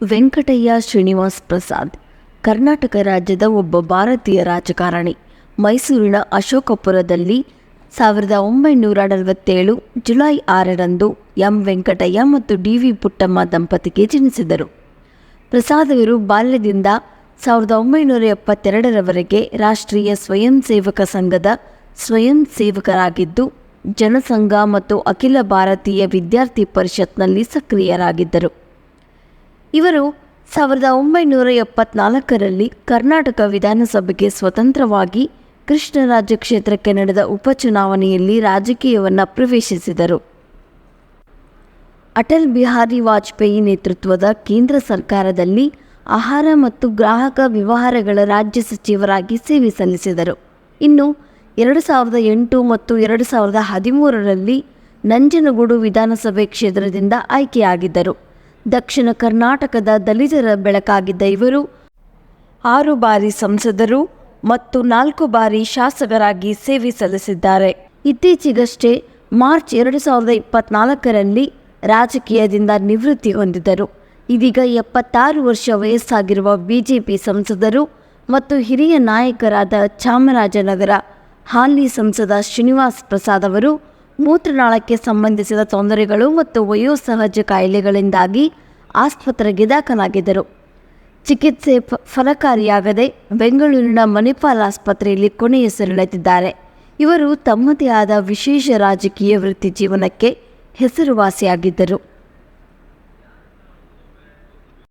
ವೆಂಕಟಯ್ಯ ಶ್ರೀನಿವಾಸ್ ಪ್ರಸಾದ್, ಕರ್ನಾಟಕ ರಾಜ್ಯದ ಒಬ್ಬ ಭಾರತೀಯ ರಾಜಕಾರಣಿ, ಮೈಸೂರಿನ ಅಶೋಕಪುರದಲ್ಲಿ ಸಾವಿರದ ಒಂಬೈನೂರ ನಲವತ್ತೇಳು ಜುಲೈ ಆರರಂದು ಎಂ ವೆಂಕಟಯ್ಯ ಮತ್ತು ಡಿ ವಿ ಪುಟ್ಟಮ್ಮ ದಂಪತಿಗೆ ಜನಿಸಿದರು. ಪ್ರಸಾದ್ ಅವರು ಬಾಲ್ಯದಿಂದ ಸಾವಿರದ ಒಂಬೈನೂರ ಎಪ್ಪತ್ತೆರಡರವರೆಗೆ ರಾಷ್ಟ್ರೀಯ ಸ್ವಯಂ ಸೇವಕ ಸಂಘದ ಸ್ವಯಂ ಸೇವಕರಾಗಿದ್ದು, ಜನಸಂಘ ಮತ್ತು ಅಖಿಲ ಭಾರತೀಯ ವಿದ್ಯಾರ್ಥಿ ಪರಿಷತ್ನಲ್ಲಿ ಸಕ್ರಿಯರಾಗಿದ್ದರು. ಇವರು ಸಾವಿರದ ಒಂಬೈನೂರ ಎಪ್ಪತ್ನಾಲ್ಕರಲ್ಲಿ ಕರ್ನಾಟಕ ವಿಧಾನಸಭೆಗೆ ಸ್ವತಂತ್ರವಾಗಿ ಕೃಷ್ಣರಾಜ ಕ್ಷೇತ್ರಕ್ಕೆ ನಡೆದ ಉಪಚುನಾವಣೆಯಲ್ಲಿ ರಾಜಕೀಯವನ್ನು ಪ್ರವೇಶಿಸಿದರು. ಅಟಲ್ ಬಿಹಾರಿ ವಾಜಪೇಯಿ ನೇತೃತ್ವದ ಕೇಂದ್ರ ಸರ್ಕಾರದಲ್ಲಿ ಆಹಾರ ಮತ್ತು ಗ್ರಾಹಕ ವ್ಯವಹಾರಗಳ ರಾಜ್ಯ ಸಚಿವರಾಗಿ ಸೇವೆ ಸಲ್ಲಿಸಿದರು. ಇನ್ನು ಎರಡು ಸಾವಿರದ ಎಂಟು ಮತ್ತು ಎರಡು ಸಾವಿರದ ಹದಿಮೂರರಲ್ಲಿ ನಂಜನಗೂಡು ವಿಧಾನಸಭೆ ಕ್ಷೇತ್ರದಿಂದ ಆಯ್ಕೆಯಾಗಿದ್ದರು. ದಕ್ಷಿಣ ಕರ್ನಾಟಕದ ದಲಿತರ ಬೆಳಕಾಗಿದ್ದ ಇವರು ಆರು ಬಾರಿ ಸಂಸದರು ಮತ್ತು ನಾಲ್ಕು ಬಾರಿ ಶಾಸಕರಾಗಿ ಸೇವೆ ಸಲ್ಲಿಸಿದ್ದಾರೆ. ಇತ್ತೀಚೆಗಷ್ಟೇ ಮಾರ್ಚ್ ಎರಡು ಸಾವಿರದ ಇಪ್ಪತ್ನಾಲ್ಕರಲ್ಲಿ ರಾಜಕೀಯದಿಂದ ನಿವೃತ್ತಿ ಹೊಂದಿದರು ಇದೀಗ ಎಪ್ಪತ್ತಾರು ವರ್ಷ ವಯಸ್ಸಾಗಿರುವ ಬಿಜೆಪಿ ಸಂಸದರು ಮತ್ತು ಹಿರಿಯ ನಾಯಕರಾದ ಚಾಮರಾಜನಗರ, ಹಾಲಿ ಸಂಸದ ಶ್ರೀನಿವಾಸ್ ಪ್ರಸಾದ್ ಅವರು ಮೂತ್ರನಾಳಕ್ಕೆ ಸಂಬಂಧಿಸಿದ ತೊಂದರೆಗಳು ಮತ್ತು ವಯೋಸಹಜ ಕಾಯಿಲೆಗಳಿಂದಾಗಿ ಆಸ್ಪತ್ರೆಗೆ ದಾಖಲಾಗಿದ್ದರು. ಚಿಕಿತ್ಸೆ ಫಲಕಾರಿಯಾಗದೆ ಬೆಂಗಳೂರಿನ ಮಣಿಪಾಲ್ ಆಸ್ಪತ್ರೆಯಲ್ಲಿ ಕೊನೆಯುಸಿರೆಳೆದಿದ್ದಾರೆ ಇವರು ತಮ್ಮದೇ ಆದ ವಿಶೇಷ ರಾಜಕೀಯ ವೃತ್ತಿ ಜೀವನಕ್ಕೆ ಹೆಸರುವಾಸಿಯಾಗಿದ್ದರು.